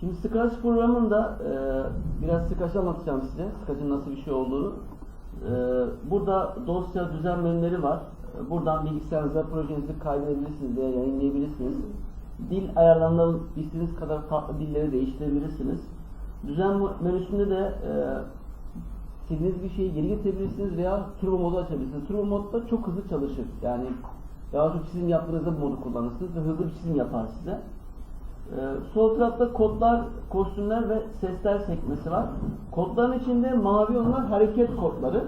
Şimdi Scratch programında e, biraz Scratch anlatacağım size. Scratch'ın nasıl bir şey olduğunu. E, burada dosya düzen menüleri var. E, Buradan bilgisayarınıza projenizi kaydedebilirsiniz veya yayınlayabilirsiniz. Dil ayarlarından istediğiniz kadar farklı dilleri değiştirebilirsiniz. Düzen menüsünde de e, istediğiniz bir şeyi geri getirebilirsiniz veya turbo modu açabilirsiniz. Turbo modda çok hızlı çalışır. Yani daha çok çizim yaptığınızda bu modu kullanırsınız ve hızlı bir çizim yapar size. Ee, sol tarafta kodlar, kostümler ve sesler sekmesi var. Kodların içinde mavi onlar hareket kodları.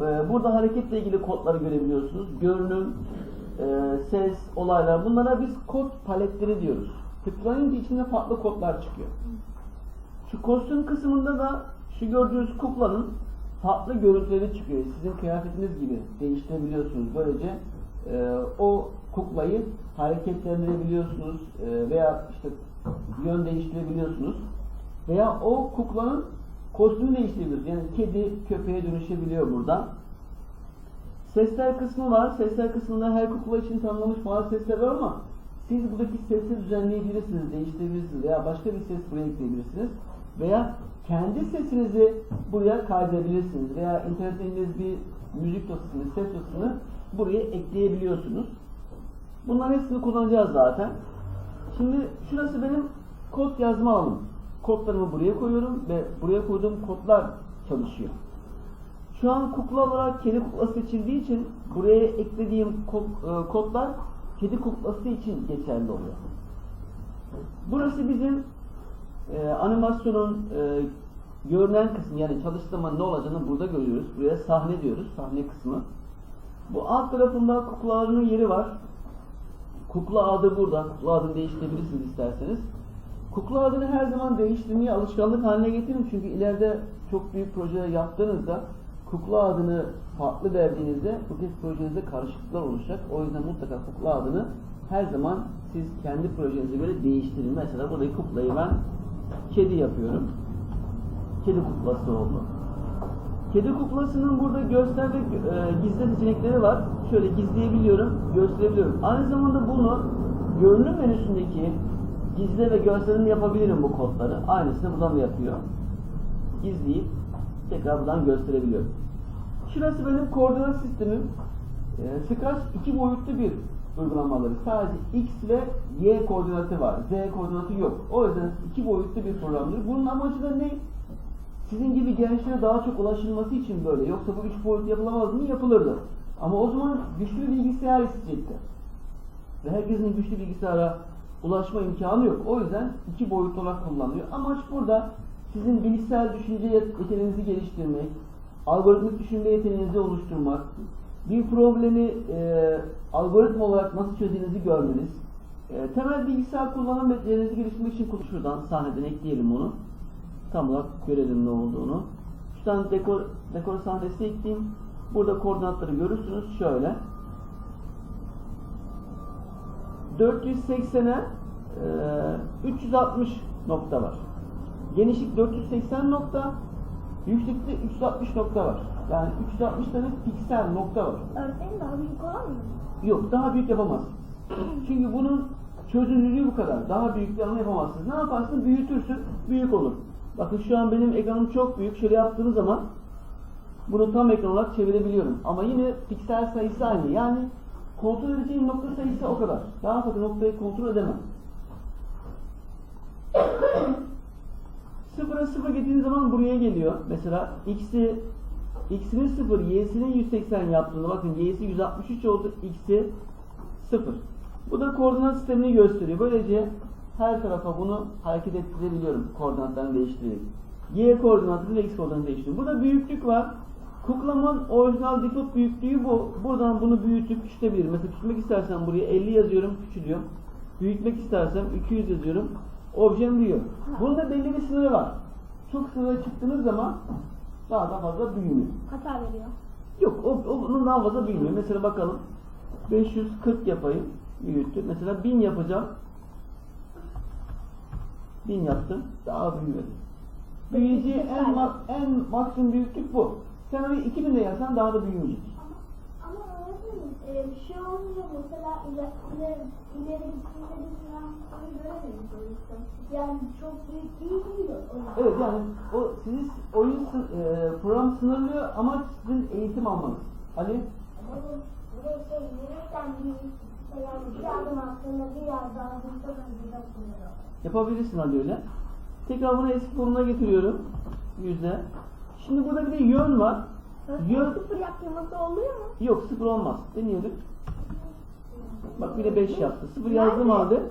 Ee, burada hareketle ilgili kodları görebiliyorsunuz. Görünüm, e, ses, olaylar. Bunlara biz kod paletleri diyoruz. Tıklayınca içinde farklı kodlar çıkıyor. Şu kostüm kısmında da şu gördüğünüz kuklanın farklı görüntüleri çıkıyor. Sizin kıyafetiniz gibi değiştirebiliyorsunuz. Böylece e, o kuklayı hareketlendirebiliyorsunuz e, veya işte yön değiştirebiliyorsunuz. Veya o kuklanın kostümü değiştirebiliyorsunuz. Yani kedi köpeğe dönüşebiliyor burada. Sesler kısmı var. Sesler kısmında her kukla için tanımlamış bazı sesler var ama siz buradaki sesi düzenleyebilirsiniz, değiştirebilirsiniz veya başka bir ses buraya ekleyebilirsiniz. Veya kendi sesinizi buraya kaydedebilirsiniz veya indirdiğiniz bir müzik dosyasını, ses dosyasını buraya ekleyebiliyorsunuz. Bunların hepsini kullanacağız zaten. Şimdi şurası benim kod yazma alanım. Kodlarımı buraya koyuyorum ve buraya koyduğum kodlar çalışıyor. Şu an kukla olarak kedi kuklası seçildiği için buraya eklediğim e, kodlar kedi kuklası için geçerli oluyor. Burası bizim e, animasyonun e, görünen kısmı yani çalıştığı zaman ne olacağını burada görüyoruz. Buraya sahne diyoruz. Sahne kısmı. Bu alt tarafında kuklalarının yeri var. Kukla adı burada. Kukla adını değiştirebilirsiniz isterseniz. Kukla adını her zaman değiştirmeyi alışkanlık haline getirin. Çünkü ileride çok büyük projeler yaptığınızda kukla adını farklı verdiğinizde bu kez projenizde karışıklıklar oluşacak. O yüzden mutlaka kukla adını her zaman siz kendi projenize göre değiştirin. Mesela buradaki kuklayı ben kedi yapıyorum. Kedi kuklası oldu. Kedi kuklasının burada göster ve e, gizle seçenekleri var. Şöyle gizleyebiliyorum, gösterebiliyorum. Aynı zamanda bunu görünüm menüsündeki gizle ve gösterimini yapabilirim bu kodları. Aynısını buradan da yapıyor. Gizleyip tekrar buradan gösterebiliyorum. Şurası benim koordinat sistemim. E, Scratch iki boyutlu bir uygulamaları. Sadece X ve Y koordinatı var. Z koordinatı yok. O yüzden iki boyutlu bir programdır. Bunun amacı da ne? Sizin gibi gençlere daha çok ulaşılması için böyle. Yoksa bu üç boyut yapılamaz mı? Yapılırdı. Ama o zaman güçlü bilgisayar isteyecekti. Ve herkesin güçlü bilgisayara ulaşma imkanı yok. O yüzden iki boyutlu olarak kullanılıyor. Amaç burada sizin bilgisayar düşünce yeteneğinizi geliştirmek, algoritmik düşünme yeteneğinizi oluşturmak, bir problemi e, algoritma olarak nasıl çözdüğünüzü görmeniz, e, temel bilgisayar kullanım becerinizi geliştirmek için şuradan sahneden ekleyelim onu. Tam olarak görelim ne olduğunu. Şuradan dekor, dekor sahnesi ekleyeyim. Burada koordinatları görürsünüz. Şöyle. 480'e e, 360 nokta var. Genişlik 480 nokta, yükseklikte 360 nokta var. Yani 360 tane piksel nokta var. Öğretmenim daha büyük olan mı? Yok daha büyük yapamazsınız. Çünkü bunun çözünürlüğü bu kadar. Daha büyük bir alan yapamazsınız. Ne yaparsın? Büyütürsün, büyük olur. Bakın şu an benim ekranım çok büyük. Şöyle yaptığınız zaman bunu tam ekran olarak çevirebiliyorum. Ama yine piksel sayısı aynı. Yani kontrol edeceğim nokta sayısı o kadar. Daha fazla noktayı kontrol edemem. Sıfıra sıfır getirdiğiniz zaman buraya geliyor. Mesela x'i x'inin 0, y'sinin 180 yaptığında bakın y'si 163 oldu, x'i 0. Bu da koordinat sistemini gösteriyor. Böylece her tarafa bunu hareket ettirebiliyorum koordinatlarını değiştirerek. Y koordinatını ve x koordinatını değiştiriyorum. Burada büyüklük var. Kuklamın orijinal default büyüklüğü bu. Buradan bunu büyütüp küçültebilirim. Mesela küçültmek istersem buraya 50 yazıyorum, küçülüyorum. Büyütmek istersem 200 yazıyorum. Objem büyüyor. Bunun da belli bir sınırı var. Çok sınıra çıktığınız zaman daha da fazla büyümüyor. Hata veriyor. Yok, o, o bunun daha fazla büyümüyor. Mesela bakalım. 540 yapayım. Büyüttü. Mesela 1000 yapacağım. 1000 yaptım. Daha büyümedi. Büyüyeceği en, mak en maksimum büyüklük bu. Sen oraya 2000 de yazsan daha da büyümeyecek. Ama, ama öğretmenim e, bir şey olmuyor mesela ileri, ileri, ileri gittiğinde biz Yani çok büyük değil mi? Evet yani o sizi oyun e, program sınırlıyor ama sizin eğitim almanız. Ali Bir de şey, yürürken bir, yani bir adım attığında biraz daha hızlı hızlı yapılıyor. yapabilirsin Ali öyle. Tekrar bunu eski formuna getiriyorum. Yüzde. Şimdi burada bir de yön var. Yön Sıfır yaptığımızda oluyor mu? yok sıfır olmaz. Deneyelim. Bak bir de 5 yaptı. Sıfır yazdığım halde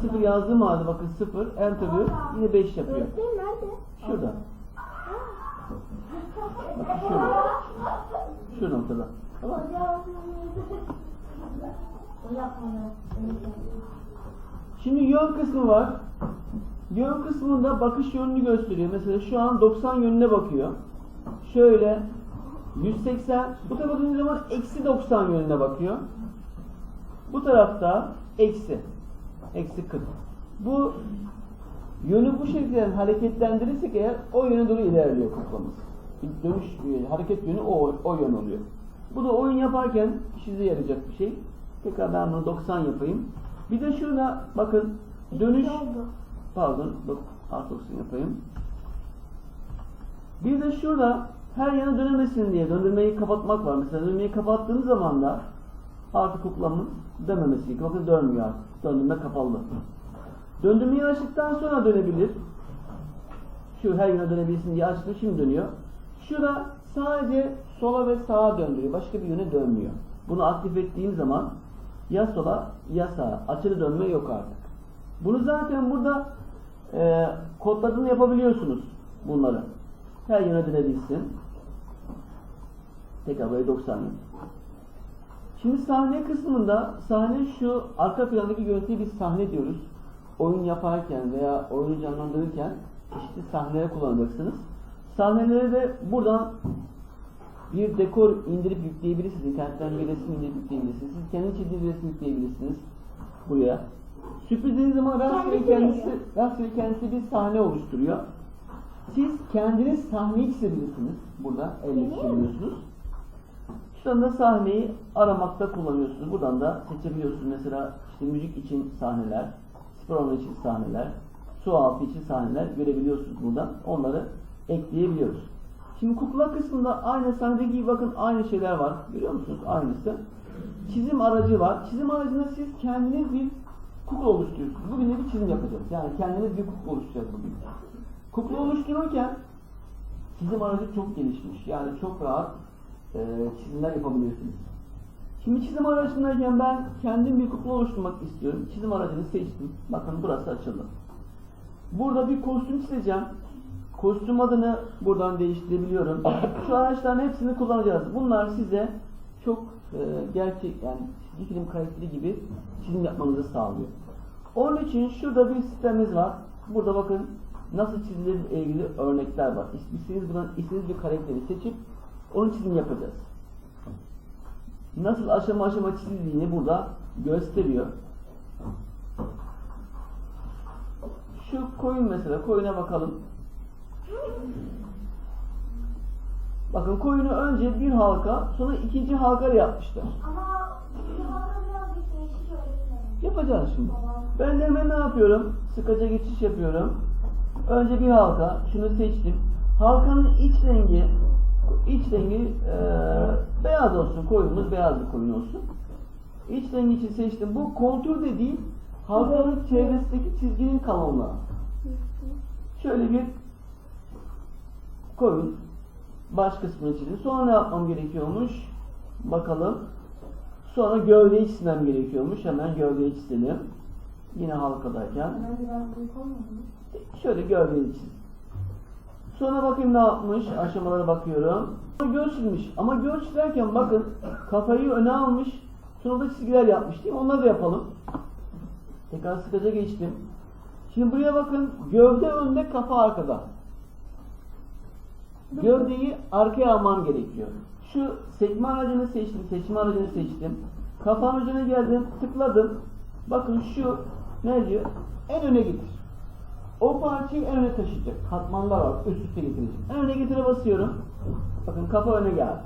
sıfır yazdığım halde bakın sıfır enter diyor. Yine 5 yapıyor. Nerede? Şurada. Bakın şurada. Şu noktada. Tamam. Şimdi yön kısmı var. Yön kısmında bakış yönünü gösteriyor. Mesela şu an 90 yönüne bakıyor. Şöyle 180. Bu tarafa zaman eksi 90 yönüne bakıyor. Bu tarafta eksi. Eksi 40. Bu yönü bu şekilde hareketlendirirsek eğer o yöne doğru ilerliyor kuklamız. Dönüş, hareket yönü o, o yön oluyor. Bu da oyun yaparken işinize yarayacak bir şey. Tekrar ben bunu 90 yapayım. Bir de şurada bakın dönüş pardon artı 90 yapayım. Bir de şurada her yana dönemesin diye döndürmeyi kapatmak var. Mesela döndürmeyi kapattığınız zaman da artık kuklamın dönmemesi gerekiyor. Bakın dönmüyor artık. Döndürme kapalı. Döndürmeyi açtıktan sonra dönebilir. Şu her yana dönebilsin diye açtım şimdi dönüyor. Şura sadece sola ve sağa döndürüyor. Başka bir yöne dönmüyor. Bunu aktif ettiğim zaman ya sola ya sağa. Açılı dönme yok artık. Bunu zaten burada e, kodladığını yapabiliyorsunuz bunları. Her yöne dönebilsin. Tekrar böyle 90 yıl. Şimdi sahne kısmında sahne şu arka plandaki görüntüye biz sahne diyoruz. Oyun yaparken veya oyunu canlandırırken çeşitli sahneler kullanacaksınız. Sahneleri de buradan bir dekor indirip yükleyebilirsiniz. İnternetten bir resim indirip yükleyebilirsiniz. Siz kendi çizdiğiniz resim yükleyebilirsiniz buraya. Sürpriz zaman rastgele Kendisi rastgele kendisi bir sahne oluşturuyor. Siz kendiniz sahneyi çizebilirsiniz. Burada elle çizebiliyorsunuz. Şuradan da sahneyi aramakta kullanıyorsunuz. Buradan da seçebiliyorsunuz. Mesela işte müzik için sahneler, spor için sahneler, su altı için sahneler görebiliyorsunuz buradan. Onları ekleyebiliyoruz. Şimdi kukla kısmında aynı sahnedeki bakın aynı şeyler var. Görüyor musunuz? Aynısı. Çizim aracı var. Çizim aracında siz kendiniz bir kukla oluşturuyorsunuz. Bugün de bir çizim yapacağız. Yani kendiniz bir kukla oluşturacağız bugün. Kukla oluştururken çizim aracı çok gelişmiş. Yani çok rahat e, çizimler yapabiliyorsunuz. Şimdi çizim aracındayken ben kendim bir kukla oluşturmak istiyorum. Çizim aracını seçtim. Bakın burası açıldı. Burada bir kostüm çizeceğim. Kostüm adını buradan değiştirebiliyorum. Şu araçların hepsini kullanacağız. Bunlar size çok e, gerçek yani çizgi film karakteri gibi çizim yapmanızı sağlıyor. Onun için şurada bir sistemimiz var. Burada bakın nasıl çizilir ilgili örnekler var. İstediğiniz buradan istediğiniz bir karakteri seçip onun çizim yapacağız. Nasıl aşama aşama çizildiğini burada gösteriyor. Şu koyun mesela, koyuna bakalım. Bakın koyunu önce bir halka, sonra ikinci halka yapmışlar. Ama. Yapacağız şimdi. Ben de hemen ne yapıyorum? Sıkaca geçiş yapıyorum. Önce bir halka, şunu seçtim. Halkanın iç rengi, iç rengi eee, beyaz olsun, koyunumuz beyaz bir koyun olsun. İç rengi için seçtim. Bu kontur de değil, halkanın çevresindeki çizginin kalınlığı. Şöyle bir koyun baş kısmını çizdim. Sonra ne yapmam gerekiyormuş? Bakalım. Sonra gövdeyi çizmem gerekiyormuş. Hemen gövdeyi çizelim. Yine halkadayken. Şöyle gövdeyi çiz. Sonra bakayım ne yapmış. Aşamalara bakıyorum. Göz çizmiş. Ama göz çizerken bakın kafayı öne almış. Sonra da çizgiler yapmış değil mi? Onları da yapalım. Tekrar sıkaca geçtim. Şimdi buraya bakın. Gövde önde, kafa arkada. Gövdeyi arkaya almam gerekiyor. Şu sekme aracını seçtim, seçme aracını seçtim. Kafanın üzerine geldim, tıkladım. Bakın şu ne diyor? En öne getir. O parçayı en öne taşıyacak. Katmanlar var, üst üste getirecek. En öne getire basıyorum. Bakın kafa öne geldi.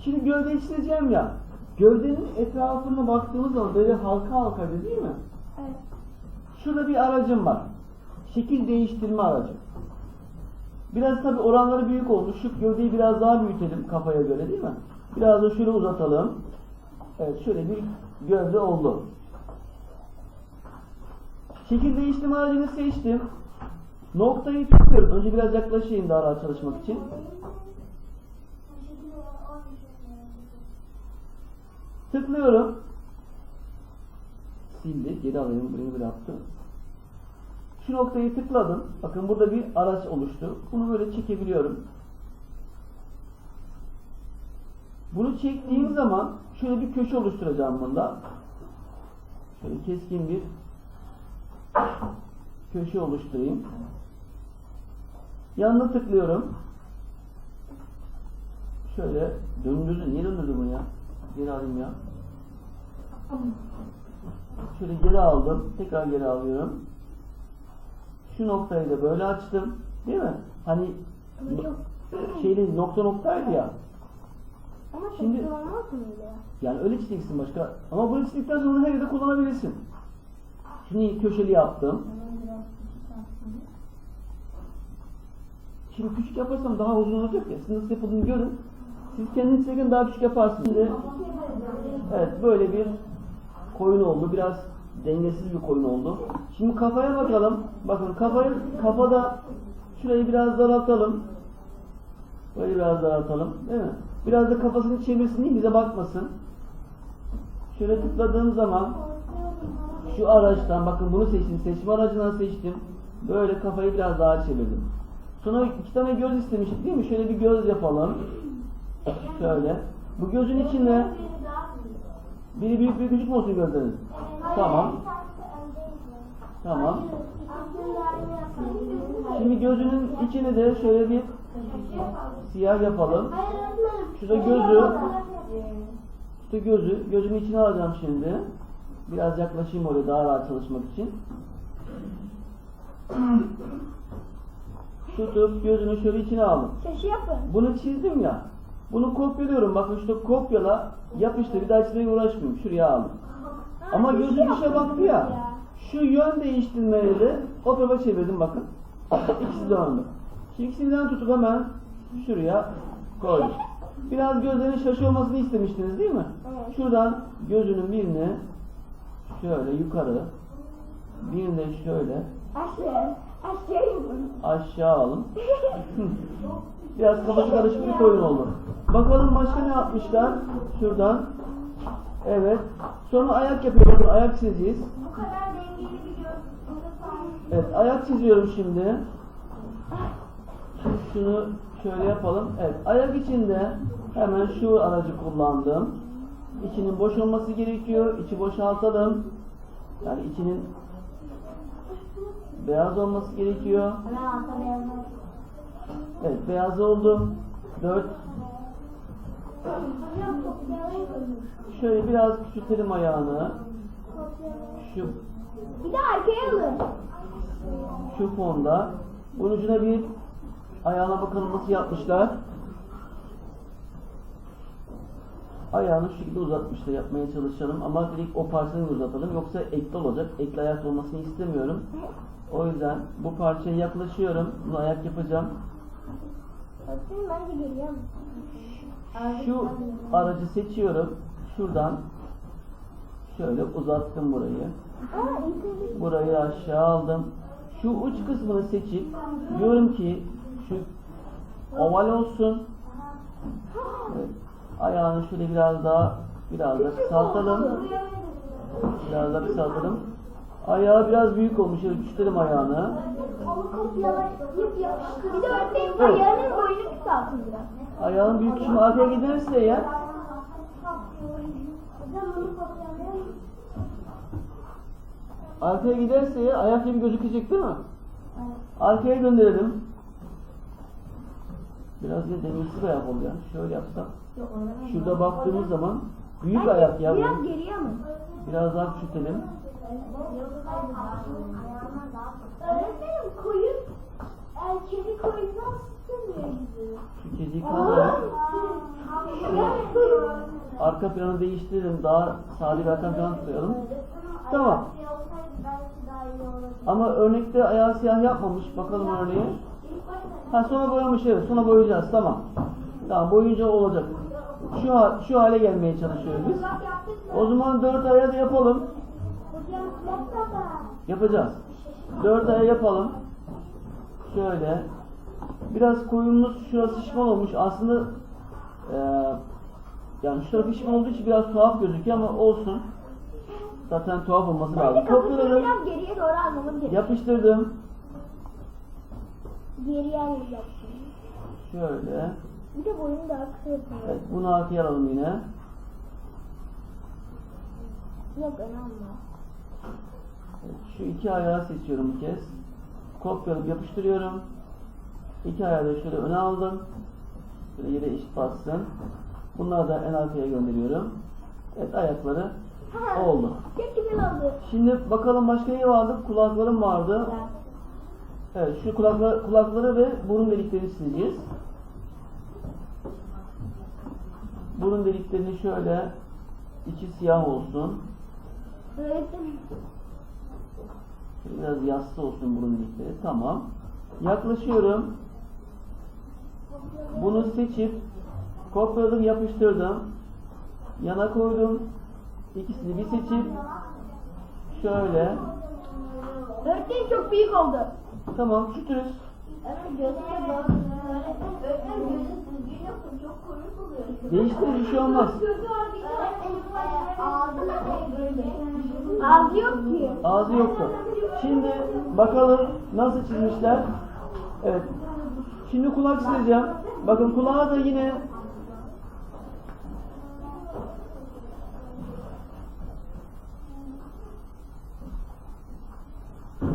Şimdi gövdeyi çizeceğim ya. Gövdenin etrafına baktığımız zaman böyle halka halka değil mi? Evet. Şurada bir aracım var. Şekil değiştirme aracı. Biraz tabi oranları büyük oldu. Şu gövdeyi biraz daha büyütelim kafaya göre değil mi? Biraz da şöyle uzatalım. Evet şöyle bir gövde oldu. Şekil değiştirme aracını seçtim. Noktayı tıklıyorum. Önce biraz yaklaşayım daha rahat çalışmak için. Tıklıyorum. Sildi. Geri alayım. Burayı böyle yaptım. Şu noktayı tıkladım. Bakın burada bir araç oluştu. Bunu böyle çekebiliyorum. Bunu çektiğim zaman şöyle bir köşe oluşturacağım bunda. Şöyle keskin bir köşe oluşturayım. Yanına tıklıyorum. Şöyle döndürdü. Niye döndürdü bunu ya? Geri alayım ya. Şöyle geri aldım. Tekrar geri alıyorum. Şu noktayı da böyle açtım. Değil mi? Hani şeyli nokta noktaydı ya. Ama Şimdi- Şimdi... olmaz mıydı? Yani öyle çizeceksin başka. Ama bunu çizdikten sonra her yerde kullanabilirsin. Şimdi köşeli yaptım. Şimdi küçük yaparsam daha uzun olacak ya. Siz nasıl yapıldığını görün. Siz kendiniz çekin daha küçük yaparsınız. Şimdi, evet böyle bir koyun oldu. Biraz dengesiz bir koyun oldu. Şimdi kafaya bakalım. Bakın kafayı kafada şurayı biraz daraltalım. Böyle biraz daraltalım. Değil mi? Biraz da kafasını çevirsin değil bize bakmasın. Şöyle tıkladığım zaman şu araçtan bakın bunu seçtim. Seçme aracından seçtim. Böyle kafayı biraz daha çevirdim. Sonra iki tane göz istemiştik değil mi? Şöyle bir göz yapalım. Şöyle. Bu gözün içinde biri büyük bir küçük mü olsun gözleriniz? Tamam. Tamam. Şimdi gözünün içini de şöyle bir siyah yapalım. Şurada gözü, işte gözü, gözün içine alacağım şimdi. Biraz yaklaşayım oraya daha rahat çalışmak için. Tutup gözünü şöyle içine aldım. Bunu çizdim ya. Bunu kopyalıyorum. Bakın işte kopyala, yapıştır. Bir daha çizmeye uğraşmıyorum. Şuraya aldım. Ama gözü dışa baktı ya. Şu yön değiştirmeyi de o tarafa çevirdim bakın. İkisi de önde. Şimdi ikisinden tutup hemen şuraya koydum. Biraz gözlerin şaşı olmasını istemiştiniz değil mi? Evet. Şuradan gözünün birini şöyle yukarı, birini de şöyle Aşağı. Aşağı aşağı alın. Biraz kafası karışık bir koyun oldu. Bakalım başka ne yapmışlar? Şuradan. Evet. Sonra ayak yapıyor. Bakın ayak çizeceğiz. Bu kadar dengeli bir göz. Evet ayak çiziyorum şimdi. Şunu şöyle yapalım. Evet ayak içinde hemen şu aracı kullandım. İçinin boş olması gerekiyor. İçi boşaltalım. Yani içinin beyaz olması gerekiyor. Evet beyaz oldu. 4 Hocam kopyalayın. Şöyle biraz küçültelim ayağını. Şu Bir de arkaya alın. şu fonda. Bunun ucuna bir ayağına bakalım nasıl yapmışlar. Ayağını şu şekilde uzatmışlar. Yapmaya çalışalım ama direkt o parçayı uzatalım. Yoksa ekli olacak. Ekli ayak olmasını istemiyorum. O yüzden bu parçaya yaklaşıyorum. Bunu ayak yapacağım. Öpsün bence geliyor mu? Şu aracı seçiyorum. Şuradan şöyle uzattım burayı. Burayı aşağı aldım. Şu uç kısmını seçip diyorum ki şu oval olsun. Ayağını şöyle biraz daha biraz da kısaltalım. Biraz da kısaltalım. Ayağı biraz büyük olmuş. Küçültelim ayağını. Onu kopyalayıp yapıştır. Bir de öğretmenim Evet. ayağının boyunu kısaltın biraz. Ayağın büyük şimdi arkaya giderse kopyalayalım. arkaya giderse eğer ayak gibi gözükecek değil mi? Arkaya gönderelim. Biraz yine dengesiz ayak oldu yani. Şöyle yapsam. Şurada baktığımız zaman büyük ayak ya. Biraz geriye mi? Biraz daha küçültelim. Öğretmenim koyun e, kedi koyundan sıkılmıyor kaldıralım. Arka planı değiştirelim. Daha sade bir arka plan koyalım. Tamam. Ama örnekte ayağı siyah yapmamış. Bakalım başta Ha sonra boyamış evet. Sonra boyayacağız. Tamam. Tamam boyayınca olacak. Şu şu hale gelmeye çalışıyoruz biz. O zaman dört aya da yapalım. Yapacağız. Dört aya yapalım. Şöyle. Biraz koyunumuz şurası şişman olmuş. Aslında eee yani şu tarafı şişman olduğu için biraz tuhaf gözüküyor ama olsun. Zaten tuhaf olması lazım. Kopyaladım. biraz geriye doğru almamız gerekiyor. Yapıştırdım. Geriye alacaksın. Şöyle. Bir de boyunu daha kısa yapalım. Evet, bunu arkaya alalım yine. Yok önemli. Şu iki ayağı seçiyorum bir kez. Kopyalayıp yapıştırıyorum. İki ayağı da şöyle öne aldım. Şöyle yere eşit bassın. Bunları da en arkaya gönderiyorum. Evet ayakları oldu. Çok güzel oldu. Şimdi bakalım başka ne vardı? Kulaklarım vardı. Evet şu kulakları, kulakları ve burun deliklerini sileceğiz. Burun deliklerini şöyle içi siyah olsun. Öğretmenim. Biraz yassı olsun burun delikleri. Tamam. Yaklaşıyorum. Bunu seçip kopyaladım, yapıştırdım. Yana koydum. İkisini bir seçip şöyle. Öğretmenim çok büyük oldu. Tamam, kütürüz. Değiştir bir şey olmaz. Ağzı yok ki. Ağzı yoktu. Şimdi bakalım nasıl çizmişler. Evet. Şimdi kulak sileceğim. Bakın kulağı da yine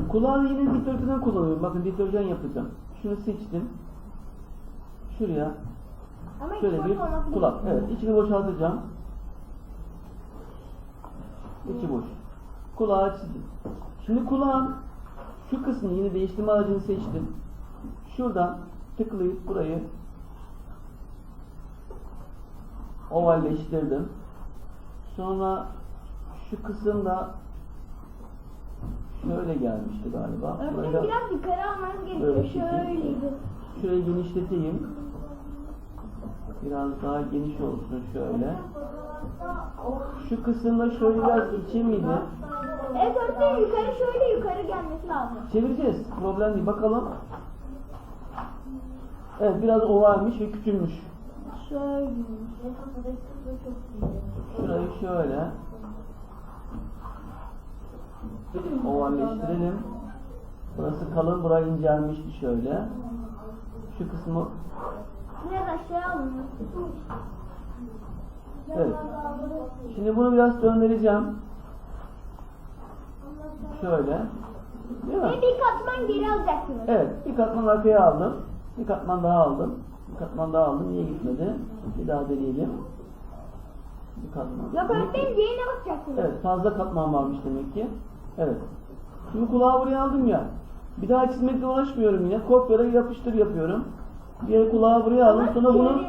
Kulağı da yine dikdörtgen kullanıyorum. Bakın dikdörtgen yapacağım. Şunu seçtim. Şuraya Ama şöyle bir kulak. Evet, içini boşaltacağım. İçi boş. Kulağı çizdim. Şimdi kulağın şu kısmını yine değiştirme aracını seçtim. Şuradan tıklayıp burayı ovalleştirdim. Sonra şu kısımda şöyle gelmişti galiba. Da biraz yukarı almanız gerekiyor. Şöyleydi. şurayı genişleteyim. Biraz daha geniş olsun şöyle. Şu kısımda şöyle biraz içe miydi? Evet öğretmenim yukarı şöyle yukarı gelmesi lazım. Çevireceğiz. Problem değil. Bakalım. Evet biraz ovalmiş ve küçülmüş. Şöyle. Şurayı şöyle ovalleştirelim. Burası kalın, burası incelmişti şöyle. Şu kısmı Biraz aşağı alın. Evet. Şimdi bunu biraz döndüreceğim. Şöyle. Değil mi? Ve bir katman geri alacaksınız. Evet, bir katman arkaya aldım. Bir katman daha aldım. Bir katman daha aldım. Niye gitmedi? Bir daha deneyelim. Bir katman. Yok öğretmenim diğerine bakacaksınız. Evet, fazla katman varmış demek ki. Evet. Şimdi kulağı buraya aldım ya. Bir daha çizmekle uğraşmıyorum yine. Kopyala yapıştır yapıyorum. Diğer kulağı buraya aldım. Sonra bunu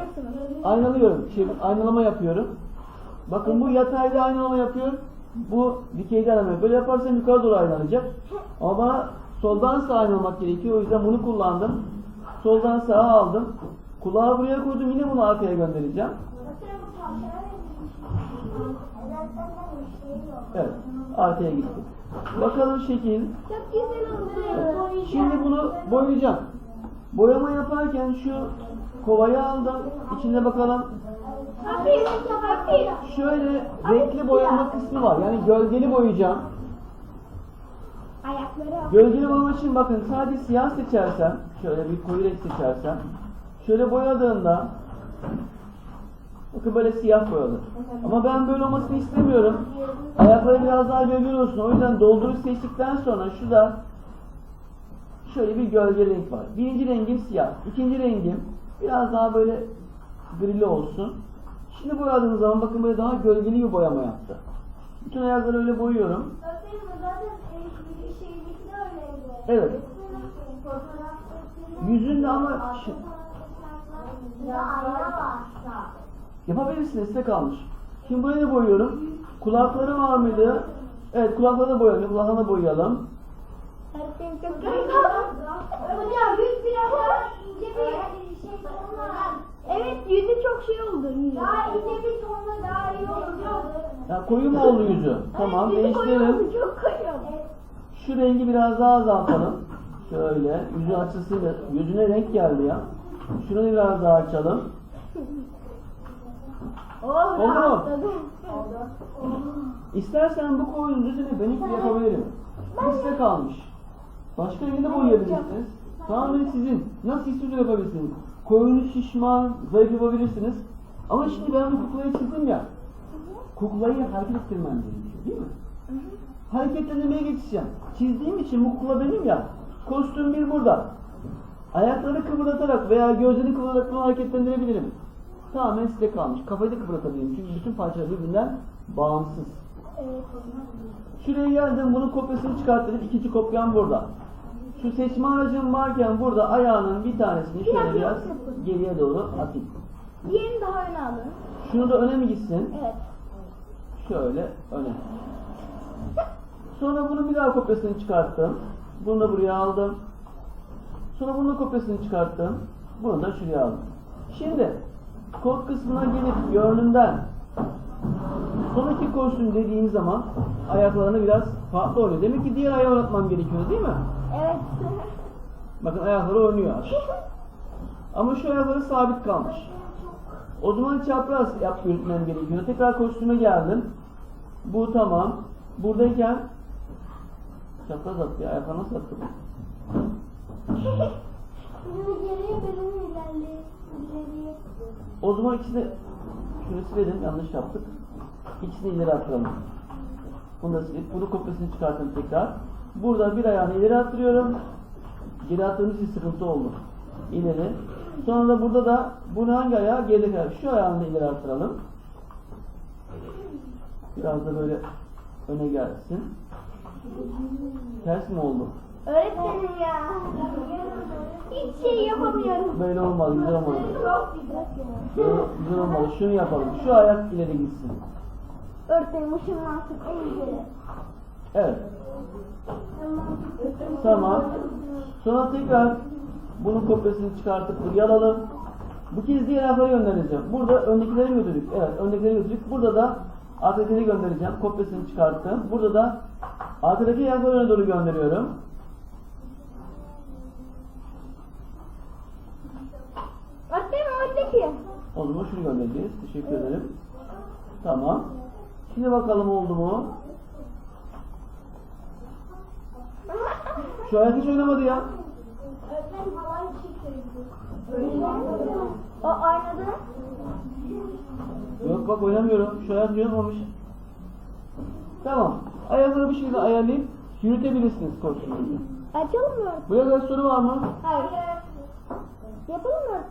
aynalıyorum. Şey, aynalama yapıyorum. Bakın bu yatayda aynalama yapıyor. Bu dikeyde aynalama. Böyle yaparsam yukarı doğru aynalayacak. Ama soldan sağa aynalamak gerekiyor. O yüzden bunu kullandım. Soldan sağa aldım. Kulağı buraya koydum. Yine bunu arkaya göndereceğim. Evet. Arkaya gitti. Bakalım şekil. Çok güzel oldu. Şimdi bunu boyayacağım. Boyama yaparken şu kovayı aldım. İçinde bakalım. Hafif, hafif. Şöyle renkli boyama kısmı var. Yani gölgeli boyayacağım. Ayakları. Gölgeli boyama için bakın sadece siyah seçersem, şöyle bir koyu renk seçersem, şöyle boyadığında bakın böyle siyah boyalı. Ama ben böyle olmasını istemiyorum. Ayakları biraz daha gölgeli olsun. O yüzden doldurucu seçtikten sonra şu da şöyle bir gölge renk var. Birinci rengim siyah. İkinci rengim biraz daha böyle grili olsun. Şimdi boyadığım zaman bakın böyle daha gölgeli bir boyama yaptı. Bütün ayakları öyle boyuyorum. Evet. Yüzünde ama. Yapabilirsiniz size kalmış. Şimdi burayı da boyuyorum. Kulakları var mıydı? Evet kulaklarını boyayalım. Kulaklarını boyayalım. Hocam yüz biraz daha ince bir şey tonla. Evet yüzü çok şey oldu. Daha ince bir tonla daha iyi olur. Ya koyu mu oldu yüzü? Tamam değiştirelim. Çok koyu. Şu rengi biraz daha azaltalım. Şöyle yüzü açılsın. da- Yüzüne renk geldi ya. Şunu biraz daha açalım. Oh, Oldu mu? Oldu. İstersen bu koyunun üzerine benik yapabilirim. Bu size kalmış. Başka renginde boyayabilirsiniz. Tamamen sizin. Nasıl istiyorsanız yapabilirsiniz. Koyunu şişman, zayıf yapabilirsiniz. Ama şimdi ben bu kuklayı çizdim ya. Kuklayı hareket ettirmem gerekiyor değil mi? Hareketlendirmeye geçeceğim. Çizdiğim için bu kukla benim ya. Kostüm bir burada. Ayakları kıvıratarak veya gözlerini kıvıratarak bunu hareketlendirebilirim. Tamamen size kalmış. Kafayı da kıvırtabilirim. Çünkü bütün parçalar birbirinden bağımsız. Şuraya geldim, bunun kopyasını çıkarttım. İkinci kopyam burada. Şu seçme aracım varken burada ayağının bir tanesini şöyle Biraz biraz geriye doğru atayım. Diğerini daha öne alın. Şunu da öne mi gitsin? Evet. Şöyle öne. Sonra bunun bir daha kopyasını çıkarttım. Bunu da buraya aldım. Sonra bunun kopyasını çıkarttım. Bunu da şuraya aldım. Şimdi kod kısmına gelip görünümden sonraki kostüm dediğim zaman ayaklarını biraz farklı oynuyor. Demek ki diğer ayağı oynatmam gerekiyor değil mi? Evet. Bakın ayakları oynuyor. Ama şu ayakları sabit kalmış. O zaman çapraz yap yürütmem gerekiyor. Tekrar kostüme geldim. Bu tamam. Buradayken çapraz attı ya. Ayaklar nasıl attı bu? O zaman ikisini şunu silelim. Yanlış yaptık. İkisini ileri attıralım. Bunu da silip bunu kopyasını çıkartın tekrar. Burada bir ayağını ileri attırıyorum. Geri attığımız için sıkıntı oldu. İleri. Sonra da burada da bunu hangi ayağı? Gerideki ayağı. Şu ayağını ileri attıralım. Biraz da böyle öne gelsin. Ters mi oldu? Öğretmenim ya. Hiç şey yapamıyorum. Böyle olmadı, güzel güzel. Böyle güzel olmadı. Şunu yapalım. Şu ayak ileri gitsin. Öğretmenim ışınlansın en güzeli. Evet. Tamam. Sonra tekrar bunun kopyasını çıkartıp buraya alalım. Bu kez diğer ayaklara göndereceğim. Burada öndekileri götürdük. Evet, öndekileri götürdük. Burada da arkadakileri göndereceğim. Kopyasını çıkarttım. Burada da arkadaki öne doğru gönderiyorum. Öğretmenim öteki. O zaman şunu göndereceğiz. Teşekkür ederim. Tamam. Şimdi bakalım oldu mu? Şu ayak hiç oynamadı ya. Öğretmenim havai çiftleri. O aynada. Yok bak oynamıyorum. Şu ayak oynamamış. Tamam. Ayakları bir şekilde ayarlayıp yürütebilirsiniz koşunuzu. Açalım mı? Buraya kadar soru var mı? Hayır. Yapalım mı?